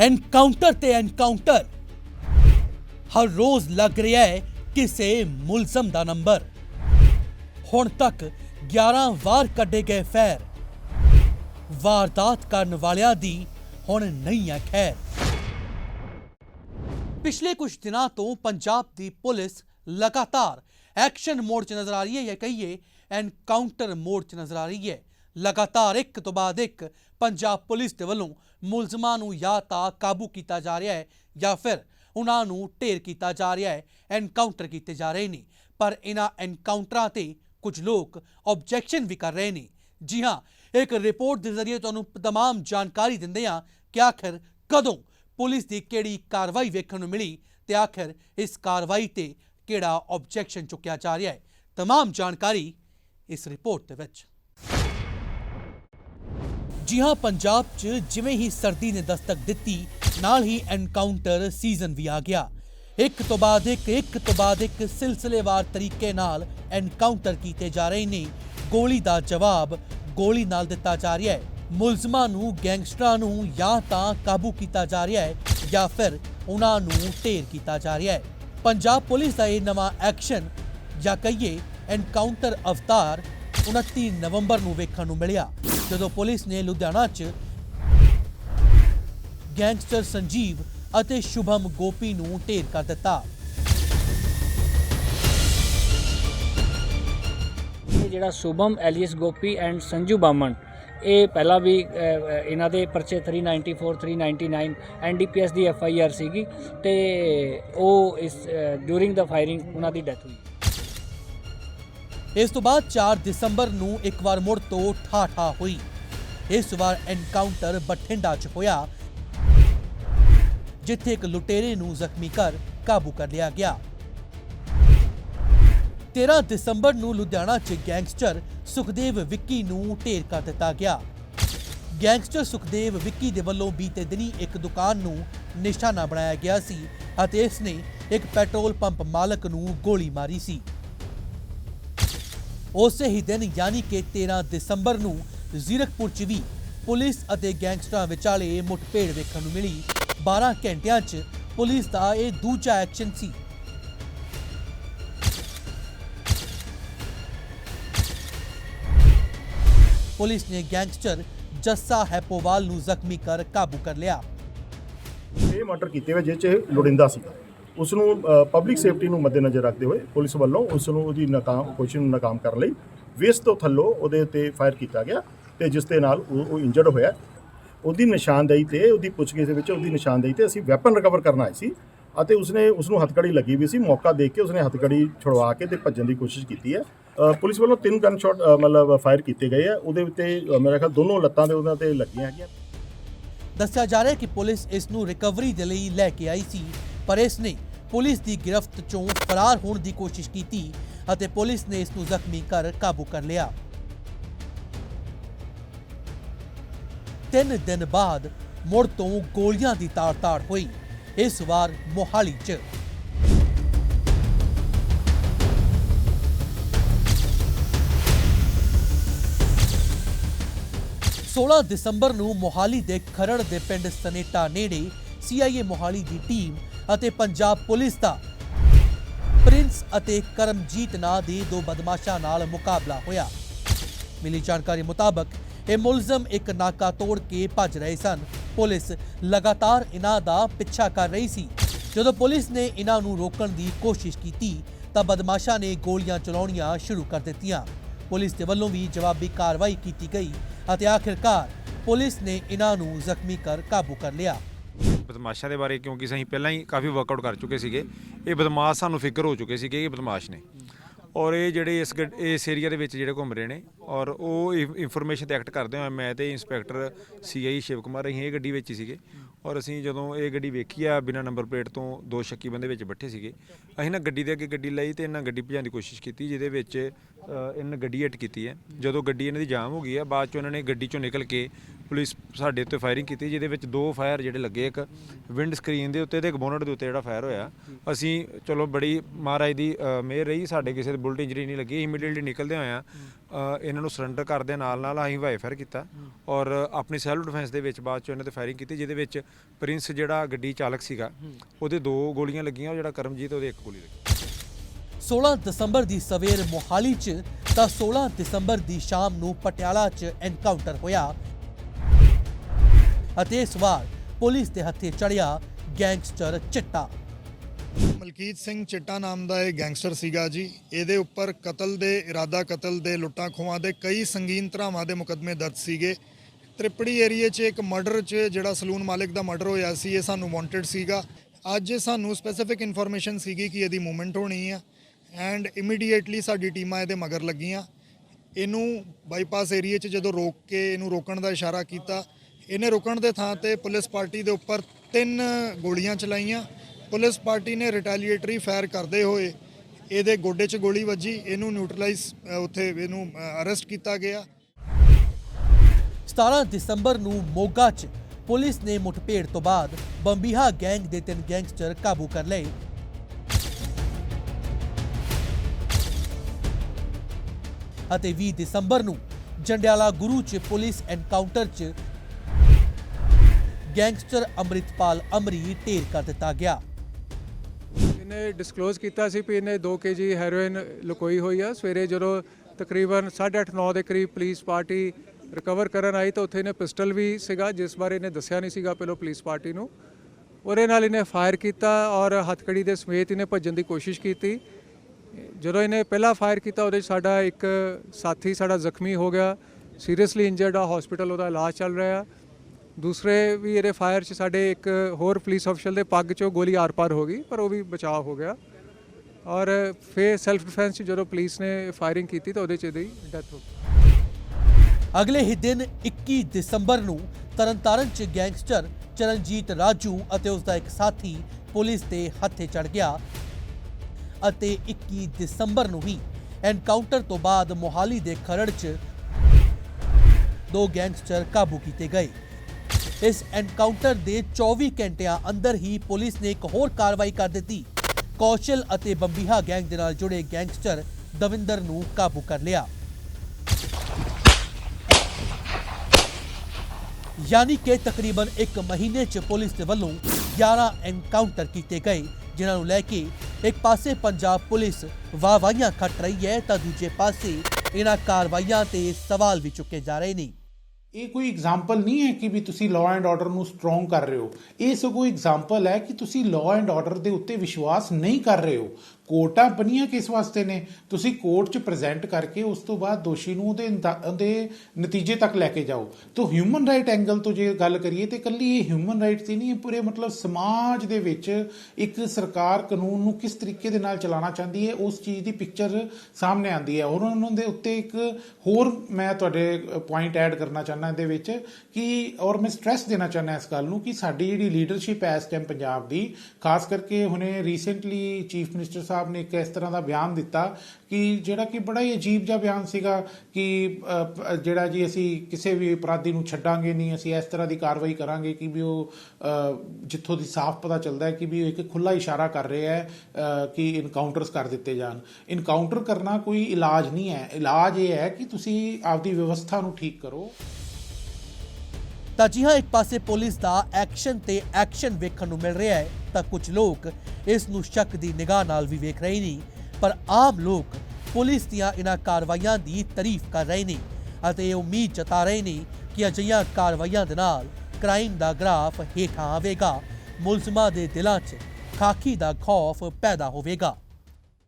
Encounter ਤੇ encounter ਹਰ ਰੋਜ਼ ਲੱਗ ਰਿਹਾ ਹੈ ਕਿਸੇ ਮੁਲਜ਼ਮ ਦਾ ਨੰਬਰ। ਹੁਣ ਤੱਕ 11 ਵਾਰ ਕੱਢੇ ਗਏ ਫੈਰ। ਵਾਰਦਾਤ ਕਰਨ ਵਾਲਿਆਂ ਦੀ ਹੁਣ ਨਹੀਂ ਹੈ ਖੈਰ। ਪਿਛਲੇ ਕੁਝ ਦਿਨਾਂ ਤੋਂ ਪੰਜਾਬ ਦੀ ਪੁਲਿਸ ਲਗਾਤਾਰ ਐਕਸ਼ਨ ਮੋਡ 'ਚ ਨਜ਼ਰ ਆ ਰਹੀ ਹੈ ਜਾਂ ਕਹੀਏ ਐਨਕਾਊਂਟਰ ਮੋਡ 'ਚ ਨਜ਼ਰ ਆ ਰਹੀ ਹੈ। ਲਗਾਤਾਰ ਇੱਕ ਤੋਂ ਬਾਅਦ ਇੱਕ ਪੰਜਾਬ ਪੁਲਿਸ ਦੇ ਵੱਲੋਂ ਮੁਲਜ਼ਮਾਂ ਨੂੰ ਜਾਂ ਤਾਂ ਕਾਬੂ ਕੀਤਾ ਜਾ ਰਿਹਾ ਹੈ ਜਾਂ ਫਿਰ ਉਹਨਾਂ ਨੂੰ ਢੇਰ ਕੀਤਾ ਜਾ ਰਿਹਾ ਹੈ ਐਨਕਾਊਂਟਰ ਕੀਤੇ ਜਾ ਰਹੇ ਨੇ ਪਰ ਇਹਨਾਂ ਐਨਕਾਊਂਟਰਾਂ ਤੇ ਕੁਝ ਲੋਕ ਆਬਜੈਕਸ਼ਨ ਵੀ ਕਰ ਰਹੇ ਨੇ ਜੀ ਹਾਂ ਇੱਕ ਰਿਪੋਰਟ ਦੇ ਜ਼ਰੀਏ ਤੁਹਾਨੂੰ तमाम ਜਾਣਕਾਰੀ ਦਿੰਦੇ ਹਾਂ ਕਿ ਆਖਰ ਕਦੋਂ ਪੁਲਿਸ ਦੀ ਕਿਹੜੀ ਕਾਰਵਾਈ ਵੇਖਣ ਨੂੰ ਮਿਲੀ ਤੇ ਆਖਰ ਇਸ ਕਾਰਵਾਈ ਤੇ ਕਿਹੜਾ ਆਬਜੈਕਸ਼ਨ ਚੁੱਕਿਆ ਜਾ ਰਿਹਾ ਹੈ तमाम ਜਾਣਕਾਰੀ ਇਸ ਰਿਪੋਰਟ ਦੇ ਵਿੱਚ ਜੀ ਹਾਂ ਪੰਜਾਬ 'ਚ ਜਿਵੇਂ ਹੀ ਸਰਦੀ ਨੇ ਦਸਤਕ ਦਿੱਤੀ, ਨਾਲ ਹੀ ਐਨਕਾਊਂਟਰ ਸੀਜ਼ਨ ਵੀ ਆ ਗਿਆ। ਇੱਕ ਤੋਂ ਬਾਅਦ ਇੱਕ ਇੱਕ ਤੋਂ ਬਾਅਦ ਇੱਕ ਸਿਲਸਿਲੇਵਾਰ ਤਰੀਕੇ ਨਾਲ ਐਨਕਾਊਂਟਰ ਕੀਤੇ ਜਾ ਰਹੇ ਨੇ। ਗੋਲੀ ਦਾ ਜਵਾਬ ਗੋਲੀ ਨਾਲ ਦਿੱਤਾ ਜਾ ਰਿਹਾ ਹੈ। ਮੁਲਜ਼ਮਾਂ ਨੂੰ, ਗੈਂਗਸਟਰਾਂ ਨੂੰ ਜਾਂ ਤਾਂ ਕਾਬੂ ਕੀਤਾ ਜਾ ਰਿਹਾ ਹੈ ਜਾਂ ਫਿਰ ਉਹਨਾਂ ਨੂੰ ਢੇਰ ਕੀਤਾ ਜਾ ਰਿਹਾ ਹੈ। ਪੰਜਾਬ ਪੁਲਿਸ ਦਾ ਇਹ ਨਵਾਂ ਐਕਸ਼ਨ ਜਾਂ ਕਹੀਏ ਐਨਕਾਊਂਟਰ ਅਵਤਾਰ 29 ਨਵੰਬਰ ਨੂੰ ਵੇਖਣ ਨੂੰ ਮਿਲਿਆ, ਜਦੋਂ ਪੁਲਿਸ ਨੇ ਲੁਧਿਆਣਾ 'ਚ ਗੈਂਗਸਟਰ ਸੰਜੀਵ ਅਤੇ ਸ਼ੁਭਮ ਗੋਪੀ ਨੂੰ ਢੇਰ ਕਰ ਦਿੱਤਾ। ਇਹ ਜਿਹੜਾ ਸ਼ੁਭਮ, ਐਲੀਅਸ ਗੋਪੀ ਐਂਡ ਸੰਜੂ ਬਾਮਨ, ਇਹ ਪਹਿਲਾਂ ਵੀ ਇਹਨਾਂ ਦੇ ਪਰਚੇ 394 399 ਐਨਡੀਪੀਐਸ ਦੀ ਐਫਆਈਆਰ ਸੀਗੀ ਤੇ ਉਹ ਇਸ ਡਿਊਰਿੰਗ ਦਾ ਫਾਇਰਿੰਗ ਉਹਨਾਂ ਦੀ ਡੈਥ ਹੋਈ। ਇਸ ਤੋਂ ਬਾਅਦ 4 ਦਸੰਬਰ ਨੂੰ ਇੱਕ ਵਾਰ ਮੁੜ ਤੋਂ ਠਾਠਾ ਹੋਈ। ਇਸ ਵਾਰ ਐਨਕਾਊਂਟਰ ਬਠਿੰਡਾ 'ਚ ਹੋਇਆ, ਜਿੱਥੇ ਇੱਕ ਲੁਟੇਰੇ ਨੂੰ ਜ਼ਖਮੀ ਕਰ ਕਾਬੂ ਕਰ ਲਿਆ ਗਿਆ। 13 ਦਸੰਬਰ ਨੂੰ ਲੁਧਿਆਣਾ 'ਚ ਗੈਂਗਸਟਰ ਸੁਖਦੇਵ ਵਿੱਕੀ ਨੂੰ ਢੇਰ ਕਰ ਦਿੱਤਾ ਗਿਆ। ਗੈਂਗਸਟਰ ਸੁਖਦੇਵ ਵਿੱਕੀ ਦੇ ਵੱਲੋਂ ਬੀਤੇ ਦਿਨੀ ਇੱਕ ਦੁਕਾਨ ਨੂੰ ਨਿਸ਼ਾਨਾ ਬਣਾਇਆ ਗਿਆ ਸੀ ਅਤੇ ਇਸ ਨੇ ਇੱਕ ਪੈਟਰੋਲ ਪੰਪ ਮਾਲਕ ਨੂੰ ਗੋਲੀ ਮਾਰੀ ਸੀ। ਉਸੇ ਹੀ ਦਿਨ ਯਾਨੀ ਕਿ 13 ਦਸੰਬਰ ਨੂੰ ਜ਼ੀਰਕਪੁਰ 'ਚ ਵੀ ਪੁਲਿਸ ਅਤੇ ਗੈਂਗਸਟਰਾਂ ਵਿਚਾਲੇ ਮੁੱਠਭੇੜ ਵੇਖਣ ਨੂੰ ਮਿਲੀ। 12 ਘੰਟਿਆਂ 'ਚ ਪੁਲਿਸ ਦਾ ਇਹ ਦੂਜਾ ਐਕਸ਼ਨ ਸੀ। ਪੁਲਿਸ ਨੇ ਗੈਂਗਸਟਰ ਜੱਸਾ ਹੈਪੋਵਾਲ ਨੂੰ ਜ਼ਖਮੀ ਕਰ ਕਾਬੂ ਕਰ ਲਿਆ। ਇਹ ਮਰਡਰ ਕੀਤੇ ਹੋਏ, ਜਿਹ 'ਚ ਲੋੜਿੰਦਾ ਸੀਗਾ। ਉਸ ਨੂੰ ਪਬਲਿਕ ਸੇਫਟੀ ਨੂੰ ਮੱਦੇਨਜ਼ਰ ਰੱਖਦੇ ਹੋਏ ਪੁਲਿਸ ਵੱਲੋਂ ਉਸ ਨੂੰ ਉਹਦੀ ਨਾਕਾਮ ਕੋਸ਼ਿਸ਼ ਨੂੰ ਨਾਕਾਮ ਕਰਨ ਲਈ ਵੇਸ ਤੋਂ ਥੱਲੋਂ ਉਹਦੇ ਉੱਤੇ ਫਾਇਰ ਕੀਤਾ ਗਿਆ ਤੇ ਜਿਸ ਦੇ ਨਾਲ ਉਹ ਇੰਜਰਡ ਹੋਇਆ ਉਹਦੀ ਨਿਸ਼ਾਨਦੇਹੀ ਤੇ ਉਹਦੀ ਪੁੱਛਗਿੱਛ ਦੇ ਵਿੱਚ ਉਹਦੀ ਨਿਸ਼ਾਨਦੇਹੀ ਤੇ ਅਸੀਂ ਵੈਪਨ ਰਿਕਵਰ ਕਰਨ ਆਏ ਸੀ ਅਤੇ ਉਸਨੇ ਉਸ ਨੂੰ ਹੱਥਕੜੀ ਲੱਗੀ ਵੀ ਸੀ। ਮੌਕਾ ਦੇਖ ਕੇ ਉਸਨੇ ਹੱਥਕੜੀ ਛੁਡਵਾ ਕੇ ਤੇ ਭੱਜਣ ਦੀ ਕੋਸ਼ਿਸ਼ ਕੀਤੀ ਹੈ। ਪੁਲਿਸ ਵੱਲੋਂ ਤਿੰਨ ਗਨ ਸ਼ਾਟ ਮਤਲਬ ਫਾਇਰ ਕੀਤੇ ਗਏ ਆ ਉਹਦੇ ਉੱਤੇ ਅ, ਮੇਰਾ ਖਿਆਲ ਦੋਨੋਂ ਲੱਤਾਂ ਦੇ ਉਹਨਾਂ ਤੇ ਲੱਗੀਆਂ ਹੈਗੀਆਂ। ਦੱਸਿਆ ਜਾ ਰਿਹਾ ਹੈ ਕਿ ਪੁਲਿਸ ਇਸ ਨੂੰ ਰਿਕਵਰੀ ਦੇ ਲਈ ਲੈ ਕੇ ਆਈ ਸੀ। ਪਰ ਇਸ ਨੇ ਪੁਲਿਸ ਦੀ ਗ੍ਰਿਫਤ ਚੋਂ ਫਰਾਰ ਹੋਣ ਦੀ ਕੋਸ਼ਿਸ਼ ਕੀਤੀ ਅਤੇ ਪੁਲਿਸ ਨੇ ਇਸ ਨੂੰ ਜ਼ਖਮੀ ਕਰ ਕਾਬੂ ਕਰ ਲਿਆ। ਤਿੰਨ ਦਿਨ ਬਾਅਦ ਮੁੜ ਤੋਂ ਗੋਲੀਆਂ ਦੀ ਤਾੜ-ਤਾੜ ਹੋਈ। ਇਸ ਵਾਰ ਮੋਹਾਲੀ 'ਚ। ਸੋਲਾਂ ਦਸੰਬਰ ਨੂੰ ਮੋਹਾਲੀ ਦੇ ਖਰੜ ਦੇ ਪਿੰਡ ਸਨੇਟਾ ਨੇੜੇ ਸੀਆਈਏ ਮੋਹਾਲੀ ਦੀ ਟੀਮ ਅਤੇ ਪੰਜਾਬ ਪੁਲਿਸ ਦਾ। ਪ੍ਰਿੰਸ ਅਤੇ ਕਰਮਜੀਤ ਨਾਂ ਦੇ ਦੋ ਬਦਮਾਸ਼ਾਂ ਨਾਲ ਮੁਕਾਬਲਾ ਹੋਇਆ। ਮਿਲੀ ਜਾਣਕਾਰੀ ਮੁਤਾਬਕ, ਇਹ ਮੁਲਜ਼ਮ ਇੱਕ ਨਾਕਾ ਤੋੜ ਕੇ ਭੱਜ ਰਹੇ ਸਨ। ਪੁਲਿਸ ਲਗਾਤਾਰ ਇਹਨਾਂ ਦਾ ਪਿੱਛਾ ਕਰ ਰਹੀ ਸੀ। ਜਦੋਂ ਪੁਲਿਸ ਨੇ ਇਹਨਾਂ ਨੂੰ ਰੋਕਣ ਦੀ ਕੋਸ਼ਿਸ਼ ਕੀਤੀ, ਤਾਂ ਬਦਮਾਸ਼ਾਂ ਨੇ ਗੋਲੀਆਂ ਚਲਾਉਣੀਆਂ ਸ਼ੁਰੂ ਕਰ ਦਿੱਤੀਆਂ। ਪੁਲਿਸ ਦੇ ਵੱਲੋਂ ਵੀ ਜਵਾਬੀ ਕਾਰਵਾਈ ਕੀਤੀ ਗਈ ਅਤੇ ਆਖਿਰਕਾਰ ਪੁਲਿਸ ਨੇ ਇਹਨਾਂ ਨੂੰ ਜ਼ਖਮੀ ਕਰ ਕਾਬੂ ਕਰ ਲਿਆ। ਬਦਮਾਸ਼ਾਂ ਦੇ ਬਾਰੇ ਕਿਉਂਕਿ ਅਸੀਂ ਪਹਿਲਾਂ ਹੀ ਕਾਫੀ ਵਰਕਆਊਟ ਕਰ ਚੁੱਕੇ ਸੀਗੇ। ਇਹ ਬਦਮਾਸ਼ ਸਾਨੂੰ ਫਿਕਰ ਹੋ ਚੁੱਕੇ ਸੀਗੇ ਇਹ ਬਦਮਾਸ਼ ਨੇ। ਔਰ ਇਹ ਜਿਹੜੇ ਇਸ ਗੱਡ- ਇਸ ਏਰੀਆ ਦੇ ਵਿੱਚ ਜਿਹੜੇ ਘੁੰਮ ਰਹੇ ਨੇ ਔਰ ਉਹ ਇਨਫੋਰਮੇਸ਼ਨ ਤੇ ਐਕਟ ਕਰਦੇ ਹੋਏ ਮੈਂ ਤੇ ਇੰਸਪੈਕਟਰ ਸੀਆਈ ਸ਼ਿਵ ਕੁਮਾਰ ਅਸੀਂ ਇਹ ਗੱਡੀ ਵਿੱਚ ਹੀ ਸੀਗੇ। ਔਰ ਅਸੀਂ ਜਦੋਂ ਇਹ ਗੱਡੀ ਵੇਖੀ ਆ ਬਿਨਾਂ ਨੰਬਰ ਪਲੇਟ ਤੋਂ ਦੋ ਸ਼ੱਕੀ ਬੰਦੇ ਵਿੱਚ ਬੈਠੇ ਸੀਗੇ ਅਸੀਂ ਨਾ ਗੱਡੀ ਦੇ ਅੱਗੇ ਗੱਡੀ ਲਈ ਤੇ ਇਹਨਾਂ ਗੱਡੀ ਭਜਾਉਣ ਦੀ ਕੋਸ਼ਿਸ਼ ਕੀਤੀ ਜਿਹਦੇ ਵਿੱਚ ਅ, ਇਹਨਾਂ ਗੱਡੀ ਹਿੱਟ ਕੀਤੀ ਹੈ। ਜਦੋਂ ਗੱਡੀ ਇਹਨਾਂ ਦੀ ਜਾਮ ਹੋ ਗਈ ਹੈ ਬਾਅਦ ਚ ਉਹਨਾਂ ਨੇ ਗੱਡੀ ਚੋਂ ਨਿਕਲ ਕੇ ਪੁਲਿਸ ਸਾਡੇ ਉੱਤੇ ਫਾਇਰਿੰਗ ਕੀਤੀ ਜਿਹਦੇ ਵਿੱਚ ਦੋ ਫਾਇਰ ਜਿਹੜੇ ਲੱਗੇ ਇੱਕ ਵਿੰਡ ਸਕਰੀਨ ਦੇ ਉੱਤੇ ਤੇ ਇੱਕ ਬੋਨਟ ਦੇ ਉੱਤੇ ਜਿਹੜਾ ਫਾਇਰ ਹੋਇਆ। ਅਸੀਂ ਚਲੋ ਬੜੀ ਮਹਾਰਾਜ ਦੀ ਅ, ਮਿਹਰ ਰਹੀ ਸਾਡੇ ਕਿਸੇ ਦੇ ਬੁਲਟ ਇੰਜਰੀ ਨਹੀਂ ਲੱਗੀ ਇਮੀਡੀਏਟਲੀ ਨਿਕਲਦੇ ਹੋਇਆ ਇਹਨਾਂ ਨੂੰ ਸਰੈਂਡਰ ਕਰਦੇ ਨਾਲ ਨਾਲ ਅਸੀਂ ਵਾਈ ਫਾਇਰ ਕੀਤਾ। ਔਰ ਆਪਣੀ ਸੈਲਫ ਡਿਫੈਂਸ ਦੇ ਵਿੱਚ ਬਾਅਦ ਚ ਇਹਨਾਂ ਤੇ ਫਾਇਰਿੰਗ ਕੀਤੀ ਜਿਹਦੇ ਵਿੱਚ ਪ੍ਰਿੰਸ ਜਿਹੜਾ ਗੱਡੀ ਚਾਲਕ ਸੀਗਾ ਉਹਦੇ ਦੋ ਗੋਲੀਆਂ ਲੱਗੀਆਂ ਉਹ ਜਿਹੜਾ ਕਰਮਜੀਤ ਉਹਦੇ ਇੱਕ ਗੋਲੀ ਲੱਗੀ। 16 ਦਸੰਬਰ ਦੀ ਸਵੇਰ ਮੋਹਾਲੀ 'ਚ ਤਾਂ 16 ਦਸੰਬਰ ਦੀ ਸ਼ਾਮ ਨੂੰ ਪਟਿਆਲਾ 'ਚ ਐਨਕਾਊਂਟਰ ਹੋਇਆ। ਅਤੇ ਇਸ ਵਾਰ ਪੁਲਿਸ ਦੇ ਹੱਥੇ ਚੜਿਆ ਗੈਂਗਸਟਰ ਚਿੱਟਾ। ਮਲਕੀਤ ਸਿੰਘ ਚਿੱਟਾ ਨਾਮ ਦਾ ਇਹ ਗੈਂਗਸਟਰ ਸੀਗਾ ਜੀ। ਇਹਦੇ ਉੱਪਰ ਕਤਲ ਦੇ, ਇਰਾਦਾ ਕਤਲ ਦੇ, ਲੁੱਟਾਂ ਖੋਹਾਂ ਦੇ ਕਈ ਸੰਗੀਨ ਧਰਾਵਾਂ ਦੇ ਮੁਕੱਦਮੇ ਦਰਜ ਸੀਗੇ। ਤ੍ਰਿਪੜੀ ਏਰੀਏ 'ਚ ਇੱਕ ਮਰਡਰ 'ਚ ਜਿਹੜਾ ਸਲੂਨ ਮਾਲਕ ਦਾ ਮਰਡਰ ਹੋਇਆ ਸੀ, ਇਹ ਸਾਨੂੰ ਵਾਂਟਡ ਸੀਗਾ। ਅੱਜ ਸਾਨੂੰ ਸਪੈਸੀਫਿਕ ਇਨਫੋਰਮੇਸ਼ਨ ਸੀਗੀ ਕਿ ਇਹਦੀ ਮੂਵਮੈਂਟ ਹੋਣੀ ਆ ਐਂਡ ਇਮੀਡੀਏਟਲੀ ਸਾਡੀ ਟੀਮਾਂ ਇਹਦੇ ਮਗਰ ਲੱਗੀਆਂ। ਇਹਨੂੰ ਬਾਈਪਾਸ ਏਰੀਏ 'ਚ ਜਦੋਂ ਰੋਕ ਕੇ, ਇਹਨੂੰ ਰੋਕਣ ਦਾ ਇਸ਼ਾਰਾ ਕੀਤਾ ਇਹਨੇ ਰੁਕਣ ਦੇ ਥਾਂ ਤੇ ਪੁਲਿਸ ਪਾਰਟੀ ਦੇ ਉੱਪਰ ਤਿੰਨ ਗੋਲੀਆਂ ਚਲਾਈਆਂ। ਪੁਲਿਸ ਪਾਰਟੀ ਨੇ ਰਿਟੈਲੀਏਟਰੀ ਫਾਇਰ ਕਰਦੇ ਹੋਏ ਇਹਦੇ ਗੋਡੇ 'ਚ ਗੋਲੀ ਵੱਜੀ। ਇਹਨੂੰ ਨਿਊਟਰਲਾਈਜ਼ ਉੱਥੇ ਇਹਨੂੰ ਅਰੈਸਟ ਕੀਤਾ ਗਿਆ। 17 ਦਸੰਬਰ ਨੂੰ ਮੋਗਾ 'ਚ ਪੁਲਿਸ ਨੇ ਮੁਠਭੇੜ ਤੋਂ ਬਾਅਦ ਬੰਬੀਹਾ ਗੈਂਗ ਦੇ ਤਿੰਨ ਗੈਂਗਸਟਰ ਕਾਬੂ ਕਰ ਲਏ। ਅਤੇ 20 ਦਸੰਬਰ ਨੂੰ ਜੰਡਿਆਲਾ ਗੁਰੂ 'ਚ ਪੁਲਿਸ ਐਨਕਾਊਂਟਰ 'ਚ ਗੈਂਗਸਟਰ ਅੰਮ੍ਰਿਤਪਾਲ ਅਮਰੀ ਢੇਰ ਕਰ ਦਿੱਤਾ ਗਿਆ। ਇਹਨੇ ਡਿਸਕਲੋਜ਼ ਕੀਤਾ ਸੀ ਵੀ ਇਹਨੇ 2 ਕੇਜੀ ਹੈਰੋਇਨ ਲੁਕੋਈ ਹੋਈ ਆ। ਸਵੇਰੇ ਜਦੋਂ ਤਕਰੀਬਨ 8:30 9 ਦੇ ਕਰੀਬ ਪੁਲਿਸ ਪਾਰਟੀ ਰਿਕਵਰ ਕਰਨ ਆਈ ਤਾਂ ਉੱਥੇ ਇਹਨੇ ਪਿਸਟਲ ਵੀ ਸੀਗਾ, ਜਿਸ ਬਾਰੇ ਇਹਨੇ ਦੱਸਿਆ ਨਹੀਂ ਸੀਗਾ ਪਹਿਲਾਂ ਪੁਲਿਸ ਪਾਰਟੀ ਨੂੰ। ਉਹਦੇ ਨਾਲ ਇਹਨੇ ਫਾਇਰ ਕੀਤਾ ਔਰ ਹੱਥਕੜੀ ਦੇ ਸਮੇਤ ਇਹਨੇ ਭੱਜਣ ਦੀ ਕੋਸ਼ਿਸ਼ ਕੀਤੀ। ਜਦੋਂ ਇਹਨੇ ਪਹਿਲਾ ਫਾਇਰ ਕੀਤਾ, ਉਹਦੇ 'ਚ ਸਾਡਾ ਇੱਕ ਸਾਥੀ, ਸਾਡਾ ਜ਼ਖਮੀ ਹੋ ਗਿਆ। ਸੀਰੀਅਸਲੀ ਇੰਜਰਡ ਆ ਹਸਪੀਟਲ ਉਹਦਾ ਇਲਾਜ ਚੱਲ ਰਿਹਾ। ਦੂਸਰੇ ਵੀ ਇਹਦੇ ਫਾਇਰ 'ਚ ਸਾਡੇ ਇੱਕ ਹੋਰ ਪੁਲਿਸ ਅਫਸਰ ਦੇ ਪੱਗ 'ਚੋਂ ਗੋਲੀ ਆਰ-ਪਾਰ ਹੋ ਗਈ, ਪਰ ਉਹ ਵੀ ਬਚਾਅ ਹੋ ਗਿਆ। ਔਰ ਫਿਰ ਸੈਲਫ ਡਿਫੈਂਸ 'ਚ ਜਦੋਂ ਪੁਲਿਸ ਨੇ ਫਾਇਰਿੰਗ ਕੀਤੀ ਤਾਂ ਉਹਦੇ 'ਚ ਇਹਦੀ ਡੈਥ ਹੋ ਗਈ। ਅਗਲੇ ਹੀ ਦਿਨ 21 ਦਸੰਬਰ ਨੂੰ ਤਰਨਤਾਰਨ 'ਚ ਗੈਂਗਸਟਰ ਚਰਨਜੀਤ ਰਾਜੂ ਅਤੇ ਉਸ ਦਾ ਇੱਕ ਸਾਥੀ ਪੁਲਿਸ ਦੇ ਹੱਥੇ ਚੜ ਗਿਆ ਅਤੇ 21 ਦਸੰਬਰ ਨੂੰ ਹੀ ਐਨਕਾਊਂਟਰ ਤੋਂ ਬਾਅਦ ਮੋਹਾਲੀ ਦੇ ਖਰੜ 'ਚ ਦੋ ਗੈਂਗਸਟਰ ਕਾਬੂ ਕੀਤੇ ਗਏ। ਇਸ ਐਨਕਾਊਂਟਰ ਦੇ 24 ਘੰਟਿਆਂ ਅੰਦਰ ਹੀ ਪੁਲਿਸ ਨੇ ਇੱਕ ਹੋਰ ਕਾਰਵਾਈ ਕਰ ਦਿੱਤੀ। ਕੌਸ਼ਲ ਅਤੇ ਬੰਬੀਹਾ ਗੈਂਗ ਦੇ ਨਾਲ ਜੁੜੇ ਗੈਂਗਸਟਰ ਦਵਿੰਦਰ ਨੂੰ ਕਾਬੂ ਕਰ ਲਿਆ। ਯਾਨੀ ਕਿ ਤਕਰੀਬਨ 1 ਮਹੀਨੇ ਚ ਪੁਲਿਸ ਦੇ ਵੱਲੋਂ 11 ਐਨਕਾਊਂਟਰ ਕੀਤੇ ਗਏ, ਜਿਨ੍ਹਾਂ ਨੂੰ ਲੈ ਕੇ ਇੱਕ ਪਾਸੇ ਪੰਜਾਬ ਪੁਲਿਸ ਵਾਹਵਾਈਆਂ ਖੱਟ ਰਹੀ ਹੈ, ਤਾਂ ਦੂਜੇ ਪਾਸੇ ਇਹਨਾਂ ਕਾਰਵਾਈਆਂ ਤੇ ਸਵਾਲ ਵੀ ਚੁੱਕੇ ਜਾ ਰਹੇ ਨੇ। ਇਹ ਕੋਈ ਐਗਜ਼ਾਮਪਲ ਨਹੀਂ ਹੈ ਕਿ ਵੀ ਤੁਸੀਂ ਲਾਅ ਐਂਡ ਆਰਡਰ ਨੂੰ ਸਟਰੋਂਗ ਕਰ ਰਹੇ ਹੋ। ਇਹ ਸਗੋਂ ਐਗਜ਼ਾਮਪਲ ਹੈ ਕਿ ਤੁਸੀਂ ਲਾਅ ਐਂਡ ਆਰਡਰ ਦੇ ਉੱਤੇ ਵਿਸ਼ਵਾਸ ਨਹੀਂ ਕਰ ਰਹੇ ਹੋ। ਕੋਰਟਾਂ ਬਣੀਆਂ ਕਿਸ ਵਾਸਤੇ ਨੇ? ਤੁਸੀਂ ਕੋਰਟ 'ਚ ਪ੍ਰੈਜ਼ੈਂਟ ਕਰਕੇ ਉਸ ਤੋਂ ਬਾਅਦ ਦੋਸ਼ੀ ਨੂੰ ਉਹਦੇ ਇੰਦਾ- ਉਹਦੇ ਨਤੀਜੇ ਤੱਕ ਲੈ ਕੇ ਜਾਓ। ਤਾਂ ਹਿਊਮਨ ਰਾਈਟ ਐਂਗਲ ਤੋਂ ਜੇ ਗੱਲ ਕਰੀਏ ਤੇ ਕੱਲੀ ਇਹ ਹਿਊਮਨ ਰਾਈਟਸ ਹੀ ਨਹੀਂ ਪੂਰੇ ਮਤਲਬ ਸਮਾਜ ਦੇ ਵਿੱਚ ਇੱਕ ਸਰਕਾਰ ਕਾਨੂੰਨ ਨੂੰ ਕਿਸ ਤਰੀਕੇ ਦੇ ਨਾਲ ਚਲਾਉਣਾ ਚਾਹੁੰਦੀ ਹੈ, ਉਸ ਚੀਜ਼ ਦੀ ਪਿਕਚਰ ਸਾਹਮਣੇ ਆਉਂਦੀ ਹੈ। ਔਰ ਉਹਨਾਂ ਦੇ ਉੱਤੇ ਇੱਕ ਹੋਰ ਮੈਂ ਤੁਹਾਡੇ ਪੁਆਇੰਟ ਐਡ ਕਰਨਾ ਚਾਹੁੰਦਾ ਇਹਦੇ ਵਿੱਚ ਕਿ, ਔਰ ਮੈਂ ਸਟ੍ਰੈਸ ਦੇਣਾ ਚਾਹੁੰਦਾ ਇਸ ਗੱਲ ਨੂੰ ਕਿ ਸਾਡੀ ਜਿਹੜੀ ਲੀਡਰਸ਼ਿਪ ਹੈ ਇਸ ਟਾਈਮ ਪੰਜਾਬ ਦੀ, ਖਾਸ ਕਰਕੇ ਹੁਣੇ ਰੀਸੈਂਟਲੀ ਚੀਫ ਮਿਨਿਸਟਰ ਸਾਹਿਬ ਨੇ ਇੱਕ ਇਸ ਤਰ੍ਹਾਂ ਦਾ ਬਿਆਨ ਦਿੱਤਾ ਕਿ ਜਿਹੜਾ ਕਿ ਬੜਾ ਹੀ ਅਜੀਬ ਜਿਹਾ ਬਿਆਨ ਸੀਗਾ ਕਿ ਜਿਹੜਾ ਜੀ ਅਸੀਂ ਕਿਸੇ ਵੀ ਅਪਰਾਧੀ ਨੂੰ ਛੱਡਾਂਗੇ ਨਹੀਂ, ਅਸੀਂ ਇਸ ਤਰ੍ਹਾਂ ਦੀ ਕਾਰਵਾਈ ਕਰਾਂਗੇ ਕਿ ਵੀ ਉਹ ਜਿੱਥੋਂ ਦੀ ਸਾਫ਼ ਪਤਾ ਚੱਲਦਾ ਹੈ ਕਿ ਵੀ ਇੱਕ ਖੁੱਲਾ ਇਸ਼ਾਰਾ ਕਰ ਰਿਹਾ ਹੈ ਕਿ ਇਨਕਾਊਂਟਰਸ ਕਰ ਦਿੱਤੇ ਜਾਣ। ਇਨਕਾਊਂਟਰ ਕਰਨਾ ਕੋਈ ਇਲਾਜ ਨਹੀਂ ਹੈ। ਇਲਾਜ ਇਹ ਹੈ ਕਿ ਤੁਸੀਂ ਆਪਦੀ ਵਿਵਸਥਾ ਨੂੰ ਠੀਕ ਕਰੋ। ਤਾਂ ਜੀ ਹਾਂ, ਇੱਕ ਪਾਸੇ ਪੁਲਿਸ ਦਾ ਐਕਸ਼ਨ ਤੇ ਐਕਸ਼ਨ ਵੇਖਣ ਨੂੰ ਮਿਲ ਰਿਹਾ ਹੈ, ਤਾਂ ਕੁਝ ਲੋਕ ਇਸ ਨੂੰ ਸ਼ੱਕ ਦੀ ਨਿਗਾਹ ਨਾਲ ਵੀ ਵੇਖ ਰਹੇ ਨੇ। ਪਰ ਆਮ ਲੋਕ ਪੁਲਿਸ ਦੀਆਂ ਇਹਨਾਂ ਕਾਰਵਾਈਆਂ ਦੀ ਤਾਰੀਫ ਕਰ ਰਹੇ ਨੇ ਅਤੇ ਇਹ ਉਮੀਦ ਜਤਾ ਰਹੇ ਨੇ ਕਿ ਅਜਿਹੀਆਂ ਕਾਰਵਾਈਆਂ ਦੇ ਨਾਲ ਕ੍ਰਾਈਮ ਦਾ ਗ੍ਰਾਫ ਹੇਠਾਂ ਆਵੇਗਾ, ਮੁਲਜ਼ਮਾਂ ਦੇ ਦਿਲਾਂ 'ਚ ਖਾਕੀ ਦਾ ਖੌਫ ਪੈਦਾ ਹੋਵੇਗਾ।